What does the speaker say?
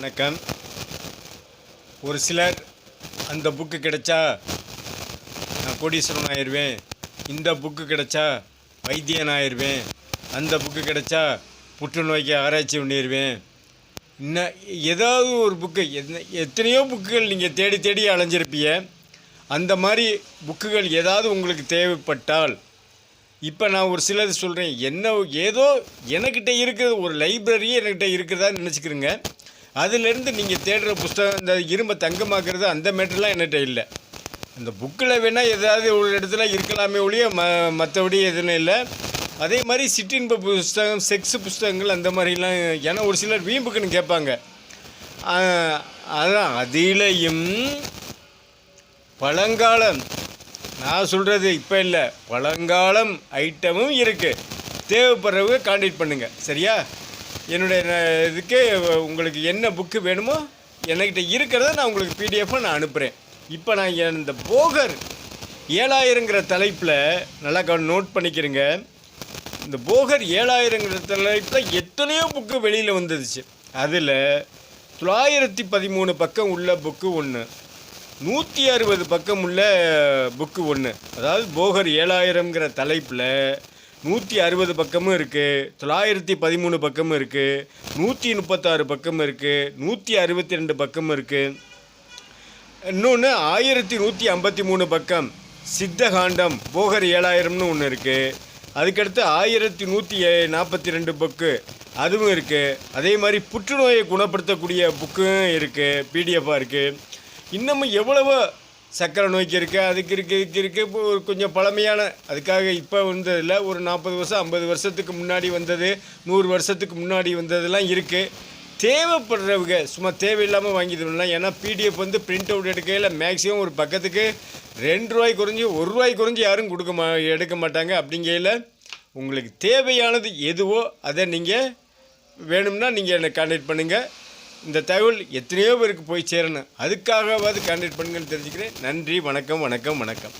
வணக்கம். ஒரு சிலர் அந்த புக்கு கிடைச்சா நான் கோடீஸ்வரன் ஆயிடுவேன் இந்த புக்கு கிடைச்சா வைத்தியன் ஆயிடுவேன் அந்த புக்கு கிடைச்சா புற்றுநோய்க்கு ஆராய்ச்சி பண்ணிடுவேன் இன்னும் ஏதாவது ஒரு புக்கு என்ன எத்தனையோ புக்குகள் நீங்கள் தேடி தேடி அலைஞ்சிருப்பீங்க. அந்த மாதிரி புக்குகள் ஏதாவது உங்களுக்கு தேவைப்பட்டால் இப்போ நான் ஒரு சிலது சொல்கிறேன் என்ன ஏதோ எனக்கிட்ட இருக்கிறது ஒரு லைப்ரரியே என்கிட்ட இருக்கிறதா நினச்சிக்கிறேங்க அதுலேருந்து நீங்கள் தேடுற புஸ்தகம் இந்த இரும்பை தங்கமாக்குறது அந்த மேட்டர்லாம் என்கிட்ட இல்லை. அந்த புக்கில் வேணால் ஏதாவது ஒரு இடத்துல இருக்கலாமே ஒழிய ம மற்றபடி எதுவும் இல்லை. அதே மாதிரி சிற்றின்ப புஸ்தகம் செக்ஸ் புஸ்தகங்கள் அந்த மாதிரிலாம் ஏன்னா ஒரு சிலர் வீம்புக்குன்னு கேட்பாங்க. அதான் அதிலையும் பழங்காலம். நான் சொல்கிறது இப்போ இல்லை. பழங்காலம் ஐட்டமும் இருக்குது தேவைப்படுறவங்க காண்டாக்ட் பண்ணுங்கள் சரியா? என்னுடைய இதுக்கு உங்களுக்கு என்ன புக்கு வேணுமோ என்கிட்ட இருக்கிறத நான் உங்களுக்கு பிடிஎஃபாக நான் அனுப்புகிறேன் இப்போ நான் இந்த போகர் ஏழாயிரங்கிற தலைப்பில் நல்லா க நோட் பண்ணிக்கிறேங்க. இந்த போகர் ஏழாயிரங்கிற தலைப்பில் எத்தனையோ புக்கு வெளியில் வந்துடுச்சு அதில் தொள்ளாயிரத்தி பதிமூணு பக்கம் உள்ள புக்கு ஒன்று நூற்றி அறுபது பக்கம் உள்ள புக்கு ஒன்று அதாவது போகர் ஏழாயிரங்கிற தலைப்பில் நூற்றி அறுபது பக்கமும் இருக்குது தொள்ளாயிரத்தி பதிமூணு பக்கமும் இருக்குது நூற்றி முப்பத்தாறு பக்கம் இருக்குது நூற்றி அறுபத்தி ரெண்டு பக்கம் இருக்குது இன்னொன்று ஆயிரத்தி நூற்றி ஐம்பத்தி மூணு பக்கம் சித்தகாண்டம் போகர் ஏழாயிரம்னு ஒன்று இருக்குது அதுக்கடுத்து ஆயிரத்தி நூற்றி நாற்பத்தி ரெண்டு புக்கு அதுவும் இருக்குது அதே மாதிரி புற்றுநோயை குணப்படுத்தக்கூடிய புக்கும் இருக்குது பிடிஎஃபாக இருக்குது இன்னமும் எவ்வளவோ சக்கரை நோய்க்கு இருக்குது அதுக்கு இருக்குது இதுக்கு இருக்குது இப்போ ஒரு கொஞ்சம் பழமையான அதுக்காக இப்போ வந்ததில்ல. ஒரு நாற்பது வருஷம் ஐம்பது வருஷத்துக்கு முன்னாடி வந்தது நூறு வருஷத்துக்கு முன்னாடி வந்ததெல்லாம் இருக்குது தேவைப்படுறவங்க சும்மா தேவையில்லாமல் வாங்கிடலாம் ஏன்னா பிடிஎஃப் வந்து பிரிண்ட் அவுட் எடுக்கையில் மேக்ஸிமம் ஒரு பக்கத்துக்கு ரெண்டு ரூபாய் குறைஞ்சி ஒரு ரூபாய் குறைஞ்சி யாரும் கொடுக்க மா எடுக்க மாட்டாங்க. அப்படிங்கையில் உங்களுக்கு தேவையானது எதுவோ அதை நீங்கள் வேணும்னா நீங்கள் என்னை கான்டாக்ட் பண்ணுங்கள் இந்த தகவல் எத்தனையோ பேருக்கு போய் சேரணும். அதுக்காகவாது கான்டாக்ட் பண்ணுங்கன்னு தெரிஞ்சுக்கிறேன். நன்றி வணக்கம் வணக்கம் வணக்கம்.